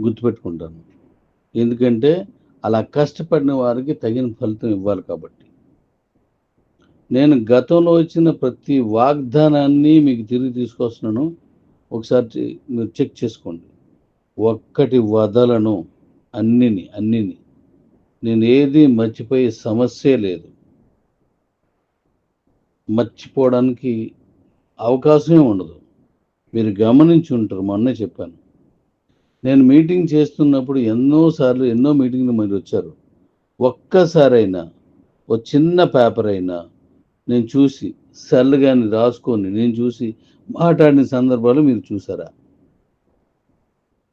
గుర్తుపెట్టుకుంటాను. ఎందుకంటే అలా కష్టపడిన వారికి తగిన ఫలితం ఇవ్వాలి కాబట్టి. నేను గతంలో వచ్చిన ప్రతి వాగ్దానాన్ని మీకు తిరిగి తీసుకొస్తున్నాను. ఒకసారి మీరు చెక్ చేసుకోండి. ఒక్కటి వదలను. అన్నిని అన్నిని. నేను ఏది మర్చిపోయే సమస్య లేదు. మర్చిపోవడానికి అవకాశమే ఉండదు. మీరు గమనించి ఉంటారు. మొన్నే చెప్పాను. నేను మీటింగ్ చేస్తున్నప్పుడు ఎన్నోసార్లు ఎన్నో మీటింగ్లు మీరు వచ్చారు. ఒక్కసారైనా ఒక చిన్న పేపర్ అయినా నేను చూసి సెల్ కానీ రాసుకొని నేను చూసి మాట్లాడిన సందర్భాలు మీరు చూసారా?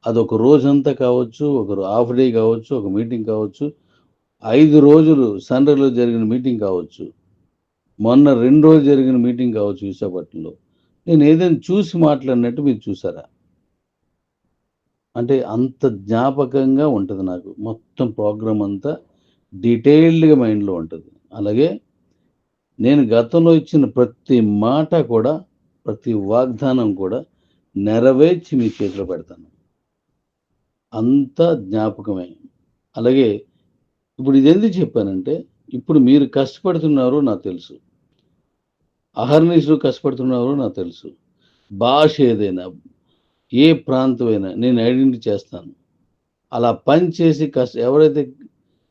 అదొక రోజంతా కావచ్చు ఒక హాఫ్ డే కావచ్చు ఒక మీటింగ్ కావచ్చు ఐదు రోజులు సండేలో జరిగిన మీటింగ్ కావచ్చు మొన్న రెండు రోజులు జరిగిన మీటింగ్ కావచ్చు విశాఖపట్నంలో. నేను ఏదైనా చూసి మాట్లాడినట్టు మీరు చూసారా? అంటే అంత జ్ఞాపకంగా ఉంటుంది నాకు. మొత్తం ప్రోగ్రామ్ అంతా డీటెయిల్డ్గా మైండ్లో ఉంటుంది. అలాగే నేను గతంలో ఇచ్చిన ప్రతి మాట కూడా ప్రతి వాగ్దానం కూడా నెరవేర్చి మీ చేతిలో పెడతాను. అంత జ్ఞాపకమే. అలాగే ఇప్పుడు ఇది ఎందుకు చెప్పానంటే ఇప్పుడు మీరు కష్టపడుతున్నారు నాకు తెలుసు. అహర్నిశలు కష్టపడుతున్నారో నాకు తెలుసు. భాష ఏదైనా ఏ ప్రాంతమైనా నేను ఐడెంటిఫై చేస్తాను. అలా పని చేసి కష్ట ఎవరైతే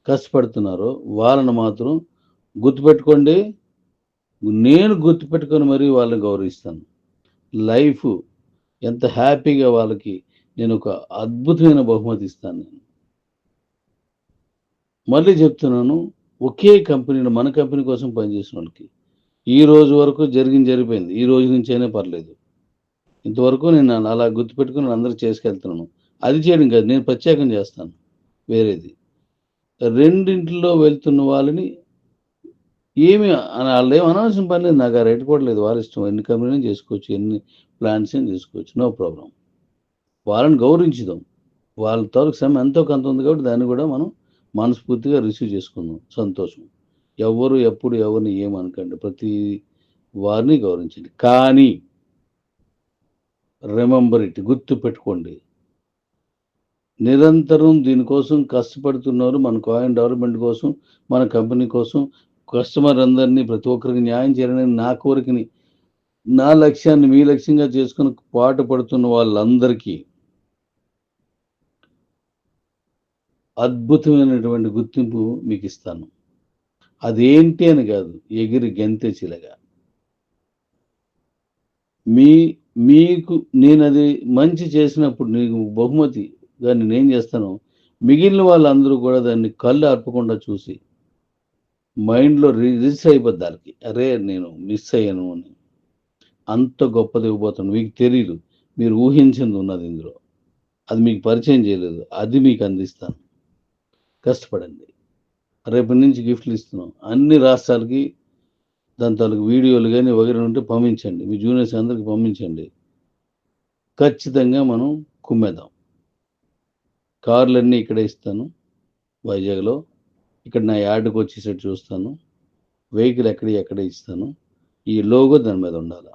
కష్టపడుతున్నారో వాళ్ళని మాత్రం గుర్తుపెట్టుకోండి. నేను గుర్తుపెట్టుకొని మరీ వాళ్ళని గౌరవిస్తాను. లైఫ్ ఎంత హ్యాపీగా వాళ్ళకి నేను ఒక అద్భుతమైన బహుమతి ఇస్తాను నేను. మళ్ళీ చెప్తున్నాను ఒకే కంపెనీలో మన కంపెనీ కోసం పనిచేసిన వాళ్ళకి. ఈ రోజు వరకు జరిగింది జరిగిపోయింది. ఈ రోజు నుంచి అయినా పర్లేదు. ఇంతవరకు నేను అలా గుర్తుపెట్టుకుని అందరూ చేసుకెళ్తున్నాను. అది చేయడం కాదు నేను ప్రత్యేకం చేస్తాను వేరేది. రెండింటిలో వెళ్తున్న వాళ్ళని ఏమి వాళ్ళు ఏం అనవసరం పని లేదు. నాకు ఆ రేట్ కూడా లేదు. వాళ్ళ ఇష్టం. ఎన్ని కంపెనీలు చేసుకోవచ్చు. ఎన్ని ప్లాన్స్ అయినా చేసుకోవచ్చు. No problem. వాళ్ళని గౌరవించుదాం. వాళ్ళ తాలూకు సమయం ఎంతో కొంత ఉంది కాబట్టి దాన్ని కూడా మనం మనస్ఫూర్తిగా రిసీవ్ చేసుకుందాం. సంతోషం. ఎవరు ఎప్పుడు ఎవరిని ఏమనకండి. ప్రతి వారిని గౌరవించండి. కానీ రిమెంబర్ ఇట్ గుర్తు పెట్టుకోండి. నిరంతరం దీనికోసం కష్టపడుతున్నారు మన కాయిన్ డెవలప్మెంట్ కోసం మన కంపెనీ కోసం. కస్టమర్ అందరినీ ప్రతి ఒక్కరికి న్యాయం చేయాలని నా కోరికని నా లక్ష్యాన్ని మీ లక్ష్యంగా చేసుకుని పాటు పడుతున్న వాళ్ళందరికీ అద్భుతమైనటువంటి గుర్తింపు మీకు ఇస్తాను. అదేంటి అని కాదు ఎగిరి గెంతే చిలగా మీ మీకు నేను అది మంచి చేసినప్పుడు నీకు బహుమతి దాన్ని నేనేం చేస్తాను మిగిలిన వాళ్ళందరూ కూడా దాన్ని కళ్ళు అర్పకుండా చూసి మైండ్లో రిజిస్టర్ అయిపోద్ది దానికి. అరే నేను మిస్ అయ్యాను అని. అంత గొప్పది ఇవ్వబోతున్నాను మీకు తెలియదు మీరు ఊహించింది ఉన్నది ఇందులో. అది మీకు పరిచయం చేయలేదు. అది మీకు అందిస్తాను. కష్టపడండి. రేపటి నుంచి గిఫ్ట్లు ఇస్తున్నాం. అన్ని రాష్ట్రాలకి దాని తాలూకు వీడియోలు కానీ వగైరా ఉంటే పంపించండి. మీ జూనియర్స్ అందరికి పంపించండి. ఖచ్చితంగా మనం కుమ్మేద్దాం. కార్లన్నీ ఇక్కడే ఇస్తాను. వైజాగ్లో. ఇక్కడ నా యార్డ్కి వచ్చేసరికి చూస్తాను. వెహికల్ ఎక్కడ ఎక్కడ ఇస్తాను. ఈ లోగో దాని మీద ఉండాలి.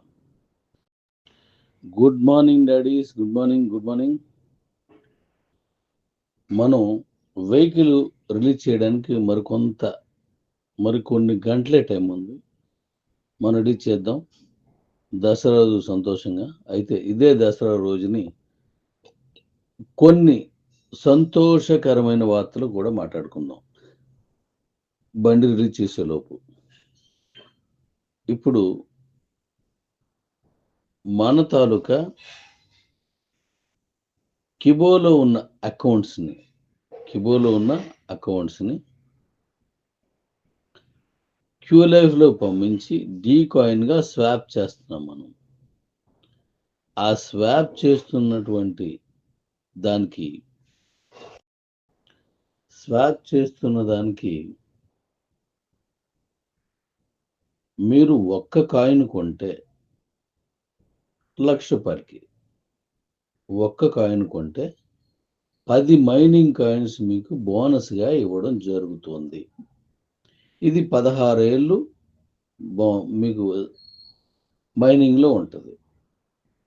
Good morning daddies. Good morning good morning. మనం వెహికల్ రిలీజ్ చేయడానికి మరికొంత మరికొన్ని గంటలే టైం ఉంది. మనం చేద్దాం. దసరా రోజు సంతోషంగా. అయితే ఇదే దసరా రోజుని కొన్ని సంతోషకరమైన వార్తలు కూడా మాట్లాడుకుందాం. బండి రిలీజ్ చేసే లోపు ఇప్పుడు మన తాలూకా కిబోలో ఉన్న అకౌంట్స్ని కిబోలో ఉన్న అకౌంట్స్ని క్యూ లైఫ్లో పంపించి డీ కాయిన్గా స్వాప్ చేస్తున్నాం మనం. ఆ స్వాప్ చేస్తున్నటువంటి దానికి స్వాప్ చేస్తున్న దానికి మీరు ఒక్క కాయిన్ కొంటే లక్ష రూపాయలకి ఒక్క కాయిన్ కొంటే పది మైనింగ్ కాయిన్స్ మీకు బోనస్గా ఇవ్వడం జరుగుతుంది. ఇది పదహారేళ్ళు ఏళ్ళు మీకు మైనింగ్లో ఉంటుంది.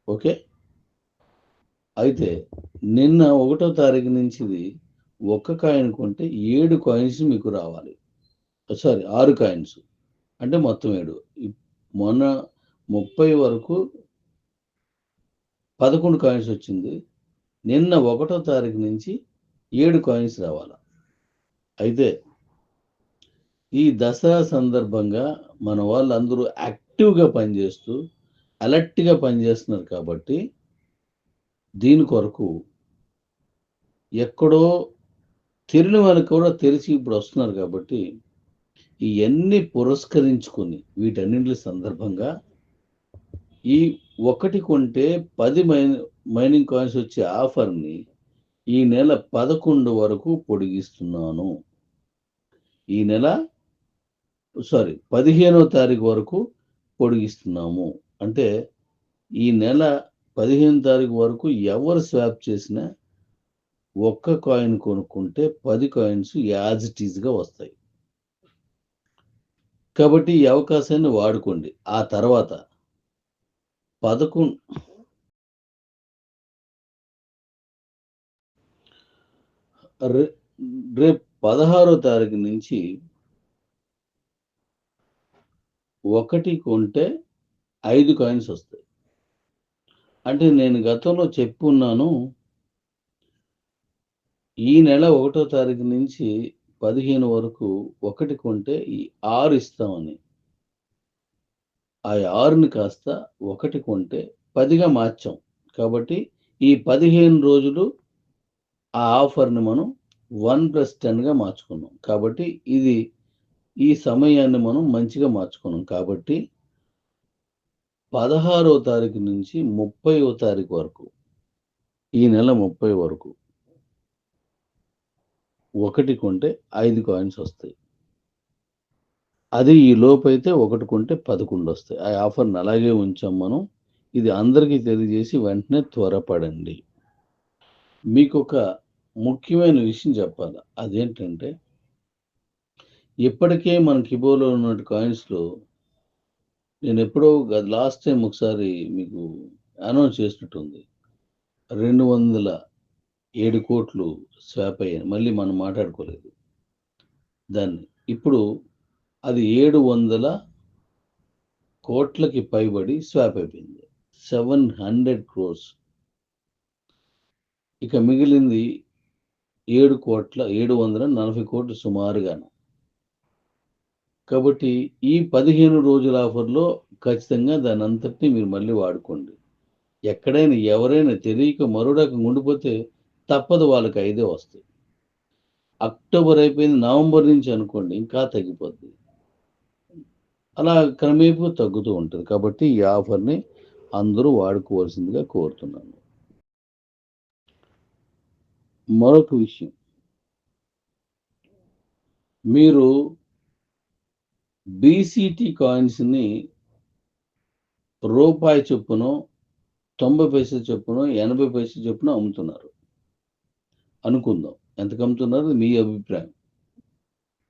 ఓకే? అయితే నిన్న ఒకటో తారీఖు నుంచి ఒక్క కాయిన్ కొంటే ఏడు కాయిన్స్ మీకు రావాలి. సారీ ఆరు కాయిన్స్. అంటే మొత్తం ఏడు. మొన్న ముప్పై వరకు పదకొండు కాయిన్స్ వచ్చింది. నిన్న ఒకటో తారీఖు నుంచి ఏడు కాయిన్స్ రావాలి? అయితే ఈ దసరా సందర్భంగా మన వాళ్ళందరూ యాక్టివ్గా పనిచేస్తూ అలర్ట్గా పనిచేస్తున్నారు కాబట్టి దీని కొరకు ఎక్కడో తెలియని వాళ్ళకి కూడా తెలిసి ఇప్పుడు వస్తున్నారు కాబట్టి ఇవన్నీ పురస్కరించుకొని వీటన్నింటి సందర్భంగా ఈ ఒకటి కొంటే పది మైన్ మైనింగ్ కాయిన్స్ వచ్చే ఆఫర్ని ఈ నెల పదకొండు వరకు పొడిగిస్తున్నాను. ఈ నెల సారీ పదిహేనో తారీఖు వరకు పొడిగిస్తున్నాము. అంటే ఈ నెల పదిహేను తారీఖు వరకు ఎవరు స్వాప్ చేసినా ఒక్క కాయిన్ కొనుక్కుంటే పది కాయిన్స్ యాజ్ ఇట్ ఈజ్గా వస్తాయి. కాబట్టి ఈ అవకాశాన్ని వాడుకోండి. ఆ తర్వాత పదకొండు రే రేపు పదహారో తారీఖు నుంచి ఒకటి కొంటే ఐదు కాయిన్స్ వస్తాయి. అంటే నేను గతంలో చెప్పున్నాను ఈ నెల ఒకటో తారీఖు నుంచి పదిహేను వరకు ఒకటి కొంటే ఈ ఆరు ఇస్తామని. ఆ ఆరుని కాస్త ఒకటి కొంటే పదిగా మార్చాం. కాబట్టి ఈ పదిహేను రోజులు ఆ ఆఫర్ని మనం వన్ ప్లస్ టెన్గా మార్చుకున్నాం. కాబట్టి ఇది ఈ సమయాన్ని మనం మంచిగా మార్చుకున్నాం కాబట్టి పదహారో తారీఖు నుంచి ముప్పైవ తారీఖు వరకు ఈ నెల ముప్పై వరకు ఒకటి కొంటే ఐదు కాయిన్స్ వస్తాయి. అది ఈ లోపైతే ఒకటి కొంటే పదకొండు వస్తాయి. ఆ ఆఫర్ని అలాగే ఉంచాం మనం. ఇది అందరికీ తెలియజేసి వెంటనే త్వరపడండి. మీకు ఒక ముఖ్యమైన విషయం చెప్పాలి? అదేంటంటే ఇప్పటికే మన కిబోలో ఉన్న కాయిన్స్లో నేను ఎప్పుడో లాస్ట్ టైం ఒకసారి మీకు అనౌన్స్ చేసినట్టుంది రెండు వందల ఏడు కోట్లు స్వాప్ అయ్యాయి. మళ్ళీ మనం మాట్లాడుకోలేదు. దాన్ని ఇప్పుడు అది ఏడు వందల కోట్లకి పైబడి స్వాప్ అయిపోయింది. Seven hundred crores. ఇక మిగిలింది ఏడు కోట్ల ఏడు వందల నలభై కోట్లు సుమారుగాను. కాబట్టి ఈ పదిహేను రోజుల ఆఫర్లో ఖచ్చితంగా దాని అంతటిని మీరు మళ్ళీ వాడుకోండి. ఎక్కడైనా ఎవరైనా తెలియక మరో రకం ఉండిపోతే తప్పదు వాళ్ళకి ఐదే వస్తాయి. అక్టోబర్ అయిపోయింది నవంబర్ నుంచి అనుకోండి ఇంకా తగ్గిపోద్ది. అలా క్రమేపీ తగ్గుతూ ఉంటుంది. కాబట్టి ఈ ఆఫర్ని అందరూ వాడుకోవాల్సిందిగా కోరుతున్నాను. మరొక విషయం. మీరు బీసీటీ కాయిన్స్ని రూపాయి చొప్పున తొంభై పైసలు చొప్పున ఎనభై పైసలు చొప్పున అమ్ముతున్నారు. అనుకుందాం. ఎంతకు అమ్ముతున్నారు? మీ అభిప్రాయం.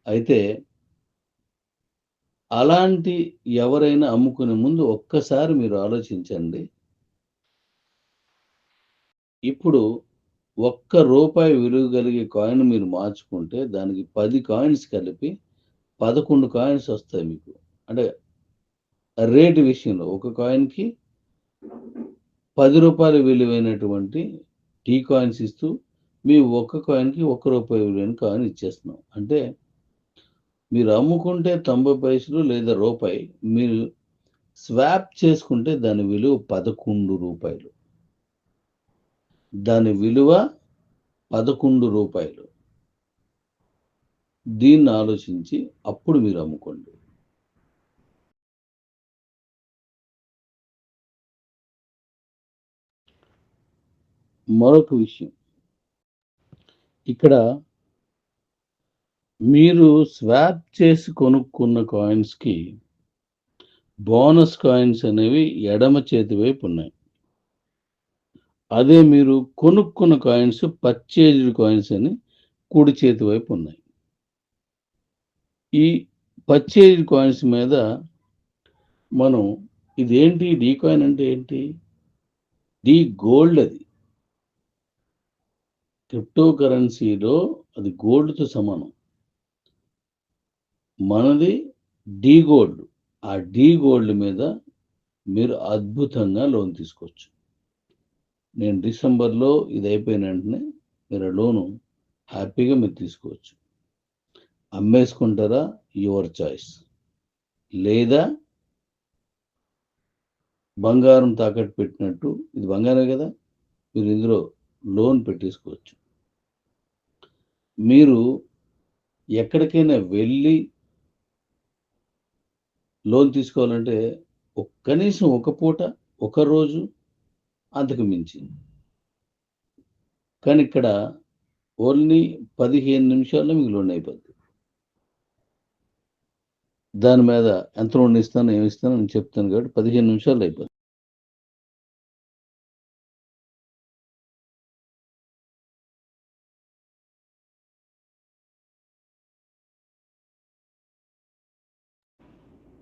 అయితే అలాంటి ఎవరైనా అమ్ముకునే ముందు ఒక్కసారి మీరు ఆలోచించండి. ఇప్పుడు ఒక్క రూపాయి విలువ కలిగే కాయిన్ మీరు మార్చుకుంటే దానికి పది కాయిన్స్ కలిపి పదకొండు కాయిన్స్ వస్తాయి మీకు. అంటే రేటు విషయంలో ఒక కాయిన్కి పది రూపాయలు విలువైనటువంటి టీ కాయిన్స్ ఇస్తూ మీ ఒక్క కాయిన్కి ఒక్క రూపాయి విలువైన కాయిన్ ఇచ్చేస్తున్నాం. అంటే మీరు అమ్ముకుంటే తొంభై పైసలు లేదా రూపాయి మీరు స్వాప్ చేసుకుంటే దాని విలువ పదకొండు రూపాయలు. దాని విలువ పదకొండు రూపాయలు. దీన్ని ఆలోచించి అప్పుడు మీరు అమ్ముకోండి. మరొక విషయం. ఇక్కడ మీరు స్వాప్ చేసి కొనుక్కున్న కాయిన్స్కి బోనస్ కాయిన్స్ అనేవి ఎడమ చేతి వైపు ఉన్నాయి. అదే మీరు కొనుక్కున్న కాయిన్స్ పర్చేజ్డ్ కాయిన్స్ అని కుడి చేతి వైపు ఉన్నాయి. ఈ పర్చేజ్ కాయిన్స్ మీద మనం ఇదేంటి డీ కాయిన్ అంటే ఏంటి? డీ గోల్డ్ అది. క్రిప్టో కరెన్సీలో అది గోల్డ్తో సమానం. మనది డీ గోల్డ్ ఆ డీ గోల్డ్ మీద మీరు అద్భుతంగా లోన్ తీసుకోవచ్చు. నేను డిసెంబర్లో ఇది అయిపోయిన వెంటనే మీరు లోను హ్యాపీగా మీరు తీసుకోవచ్చు. అమ్మేసుకుంటారా? యువర్ చాయిస్ లేదా బంగారం తాకట్టు పెట్టినట్టు ఇది బంగారం కదా? మీరు ఇందులో లోన్ పెట్టేసుకోవచ్చు. మీరు ఎక్కడికైనా వెళ్ళి లోన్ తీసుకోవాలంటే ఒక- కనీసం ఒక పూట ఒక రోజు అంతకు మించి. కానీ ఇక్కడ ఓన్లీ పదిహేను నిమిషాల్లో మీకు లోన్ అయిపోద్ది. దాని మీద ఎంత లోన్ ఇస్తాను ఏమి ఇస్తాను నేను చెప్తాను కాబట్టి పదిహేను నిమిషాలు అయిపోయింది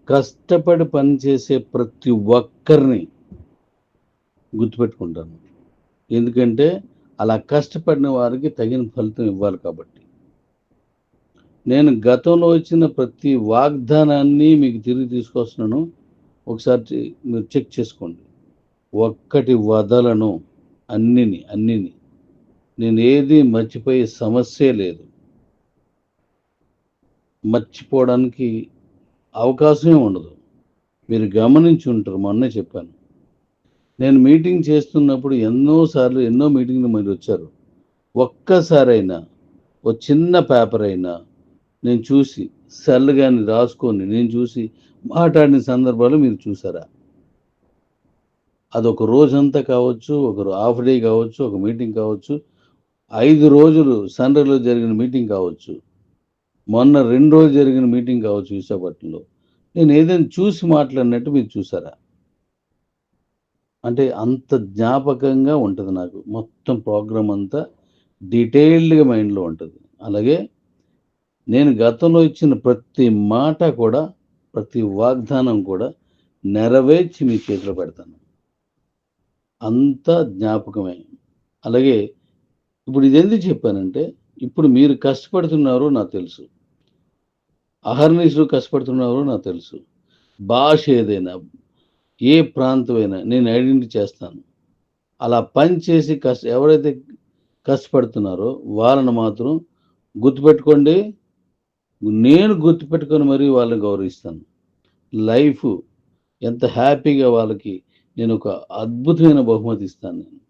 కష్టపడి పనిచేసే ప్రతి ఒక్కరిని గుర్తుపెట్టుకుంటాను. ఎందుకంటే అలా కష్టపడిన వారికి తగిన ఫలితం ఇవ్వాలి కాబట్టి. నేను గతంలో ఇచ్చిన ప్రతి వాగ్దానాన్ని మీకు తిరిగి తీసుకొస్తున్నాను. ఒకసారి మీరు చెక్ చేసుకోండి. ఒక్కటి వదలను. అన్నిని అన్నిని. నేను ఏది మర్చిపోయే సమస్యే లేదు. మర్చిపోవడానికి అవకాశమే ఉండదు. మీరు గమనించి ఉంటారు. మొన్నే చెప్పాను. నేను మీటింగ్ చేస్తున్నప్పుడు ఎన్నోసార్లు ఎన్నో మీటింగ్లు మీరు వచ్చారు. ఒక్కసారైనా ఓ చిన్న పేపర్ అయినా నేను చూసి సర్లుగాని కానీ రాసుకొని నేను చూసి మాట్లాడిన సందర్భాలు మీరు చూసారా? అదొక రోజంతా కావచ్చు ఒక హాఫ్ డే కావచ్చు ఒక మీటింగ్ కావచ్చు ఐదు రోజులు సండేలో జరిగిన మీటింగ్ కావచ్చు మొన్న రెండు రోజులు జరిగిన మీటింగ్ కావచ్చు విశాఖపట్నంలో. నేను ఏదైనా చూసి మాట్లాడినట్టు మీరు చూసారా? అంటే అంత జ్ఞాపకంగా ఉంటుంది నాకు. మొత్తం ప్రోగ్రామ్ అంతా డీటెయిల్డ్గా మైండ్లో ఉంటుంది. అలాగే నేను గతంలో ఇచ్చిన ప్రతి మాట కూడా ప్రతి వాగ్దానం కూడా నెరవేర్చి మీ చేతిలో పెడతాను. అంత జ్ఞాపకమే. అలాగే ఇప్పుడు ఇది ఎందుకు చెప్పానంటే ఇప్పుడు మీరు కష్టపడుతున్నారో నాకు తెలుసు. అహర్నిశలు కష్టపడుతున్నారో నాకు తెలుసు. భాష ఏదైనా ఏ ప్రాంతమైనా నేను ఐడెంటిటీ చేస్తాను. అలా పని చేసి కష్ట ఎవరైతే కష్టపడుతున్నారో వాళ్ళని మాత్రం గుర్తుపెట్టుకోండి. నేను గుర్తుపెట్టుకొని మరీ వాళ్ళని గౌరవిస్తాను. లైఫ్ ఎంత హ్యాపీగా వాళ్ళకి నేను ఒక అద్భుతమైన బహుమతి ఇస్తాను నేను.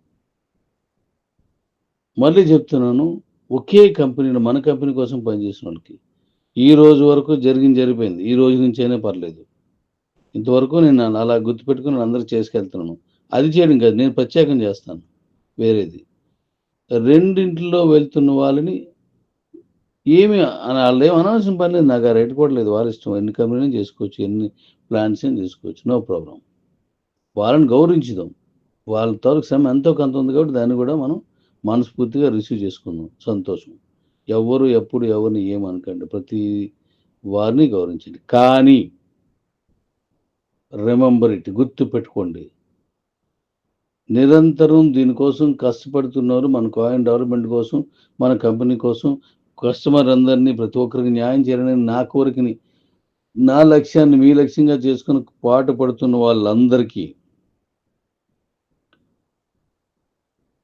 మళ్ళీ చెప్తున్నాను ఒకే కంపెనీలో మన కంపెనీ కోసం పనిచేసిన వాళ్ళకి. ఈ రోజు వరకు జరిగింది జరిగిపోయింది. ఈ రోజు నుంచి అయినా పర్లేదు. ఇంతవరకు నేను అలా గుర్తుపెట్టుకుని అందరూ చేసుకెళ్తున్నాను. అది చేయడం కాదు నేను ప్రత్యేకం చేస్తాను వేరేది. రెండింటిలో వెళ్తున్న వాళ్ళని ఏమి వాళ్ళు ఏం అనవసరం పని లేదు. నాకు ఆ రేట్ కూడా లేదు. వాళ్ళ ఇష్టం. ఎన్ని కంపెనీలు చేసుకోవచ్చు. ఎన్ని ప్లాన్స్ అయినా చేసుకోవచ్చు. నో ప్రాబ్లం వాళ్ళని గౌరవించుదాం. వాళ్ళ తాలూకు శ్రమ ఎంతో కొంత ఉంది కాబట్టి దాన్ని కూడా మనం మనస్ఫూర్తిగా రిసీవ్ చేసుకుందాం. సంతోషం. ఎవరు ఎప్పుడు ఎవరిని ఏమనకండి ప్రతి వారిని గౌరవించండి. కానీ రిమెంబర్ ఇట్ గుర్తు పెట్టుకోండి. నిరంతరం దీనికోసం కష్టపడుతున్నారు. మన కాయిన్ డెవలప్మెంట్ కోసం మన కంపెనీ కోసం కస్టమర్ అందరినీ ప్రతి ఒక్కరికి న్యాయం చేయాలని నా కోరికని నా లక్ష్యాన్ని మీ లక్ష్యంగా చేసుకుని పాటు పడుతున్న వాళ్ళందరికీ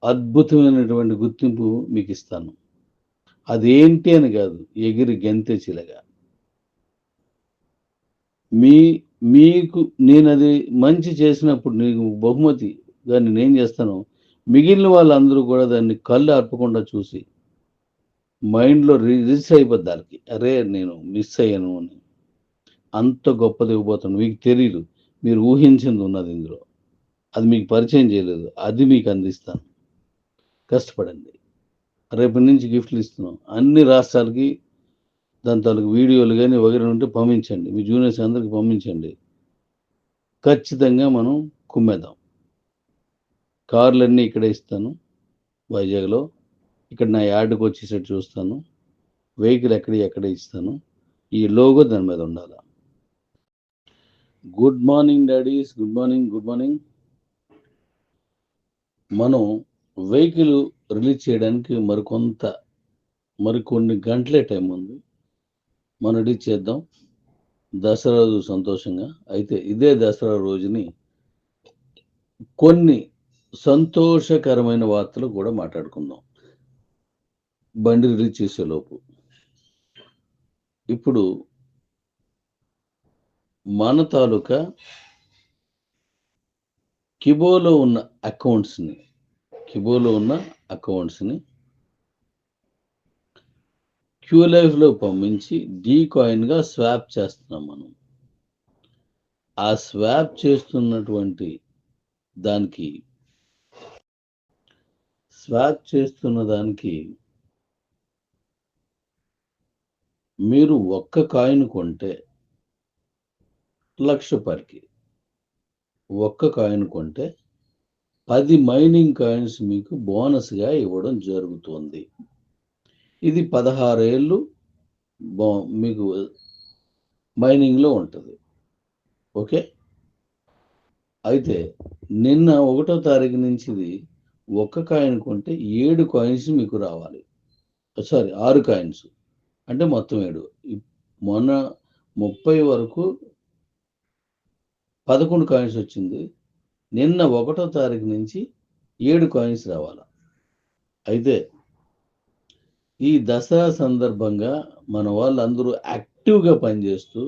అద్భుతమైనటువంటి గుర్తింపు మీకు ఇస్తాను. అదేంటి అని కాదు ఎగిరి గెంతే చిలగా మీ మీకు నేను అది మంచి చేసినప్పుడు నీకు బహుమతి దాన్ని నేను చేస్తాను మిగిలిన వాళ్ళందరూ కూడా దాన్ని కళ్ళు అర్పకుండా చూసి మైండ్లో రిజిస్టర్ అయిపోద్ది దానికి. అరే నేను మిస్ అయ్యాను అని. అంత గొప్పది ఇవ్వబోతాను మీకు తెలియదు మీరు ఊహించింది ఉన్నది ఇందులో. అది మీకు పరిచయం చేయలేదు. అది మీకు అందిస్తాను. కష్టపడండి. రేపటి నుంచి గిఫ్ట్లు ఇస్తున్నాం. అన్ని రాష్ట్రాలకి దాని తాలూకు వీడియోలు కానీ వగైరా ఉంటే పంపించండి. మీ జూనియర్స్ అందరికి పంపించండి. ఖచ్చితంగా మనం కుమ్మేద్దాం. కార్లన్నీ ఇక్కడే ఇస్తాను. వైజాగ్లో ఇక్కడ నా యార్డ్కి వచ్చేసరి చూస్తాను. వెహికల్ ఎక్కడ ఎక్కడ ఇస్తాను. ఈ లోగో దాని మీద ఉండాలి? Good morning daddies good morning good morning. మనం వెహికల్ రిలీజ్ చేయడానికి మరికొంత మరికొన్ని గంటలే టైం ఉంది. మనం రిలీజ్ చేద్దాం. దసరా రోజు సంతోషంగా. అయితే ఇదే దసరా రోజుని కొన్ని సంతోషకరమైన వార్తలు కూడా మాట్లాడుకుందాం. బండి రిలీజ్ చేసేలోపు ఇప్పుడు మన తాలూకా కిబోలో ఉన్న అకౌంట్స్ని కిబోలో ఉన్న అకౌంట్స్ని క్యూ లైఫ్లో పంపించి డీ కాయిన్గా స్వాప్ చేస్తున్నాం మనం. ఆ స్వాప్ చేస్తున్నటువంటి దానికి స్వాప్ చేస్తున్న దానికి మీరు ఒక్క కాయిన్ కొంటే లక్ష రూపాయలకి ఒక్క కాయిన్ కొంటే పది మైనింగ్ కాయిన్స్ మీకు బోనస్గా ఇవ్వడం జరుగుతుంది. ఇది పదహారేళ్ళు బో మీకు మైనింగ్లో ఉంటుంది. ఓకే? అయితే నిన్న ఒకటో తారీఖు నుంచి ఇది ఒక్క కాయిన్ కొంటే ఏడు కాయిన్స్ మీకు రావాలి. సారీ ఆరు కాయిన్స్. అంటే మొత్తం ఏడు. మొన్న ముప్పై వరకు పదకొండు కాయిన్స్ వచ్చింది. నిన్న ఒకటో తారీఖు నుంచి ఏడు కాయిన్స్ రావాలి? అయితే ఈ దసరా సందర్భంగా మన వాళ్ళందరూ యాక్టివ్గా పనిచేస్తూ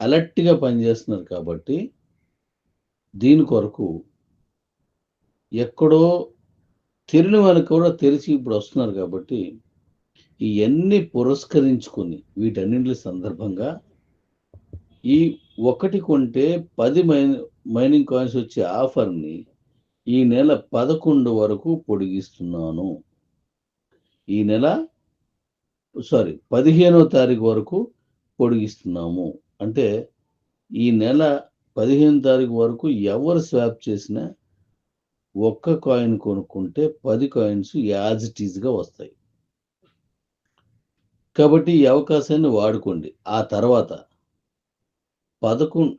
అలర్ట్గా పనిచేస్తున్నారు కాబట్టి దీని కొరకు ఎక్కడో తెరిని వాళ్ళకి కూడా తెలిసి ఇప్పుడు వస్తున్నారు కాబట్టి ఇవన్నీ పురస్కరించుకుని వీటన్నింటి సందర్భంగా ఈ ఒకటి కొంటే పది మైన్ మైనింగ్ కాయిన్స్ వచ్చే ఆఫర్ని ఈ నెల పదకొండు వరకు పొడిగిస్తున్నాను. ఈ నెల సారీ పదిహేనో తారీఖు వరకు పొడిగిస్తున్నాము. అంటే ఈ నెల పదిహేను తారీఖు వరకు ఎవరు స్వాప్ చేసినా ఒక్క కాయిన్ కొనుక్కుంటే పది కాయిన్స్ యాజ్ ఇట్ ఈజ్గా వస్తాయి. కాబట్టి ఈ అవకాశాన్ని వాడుకోండి. ఆ తర్వాత పదకొండు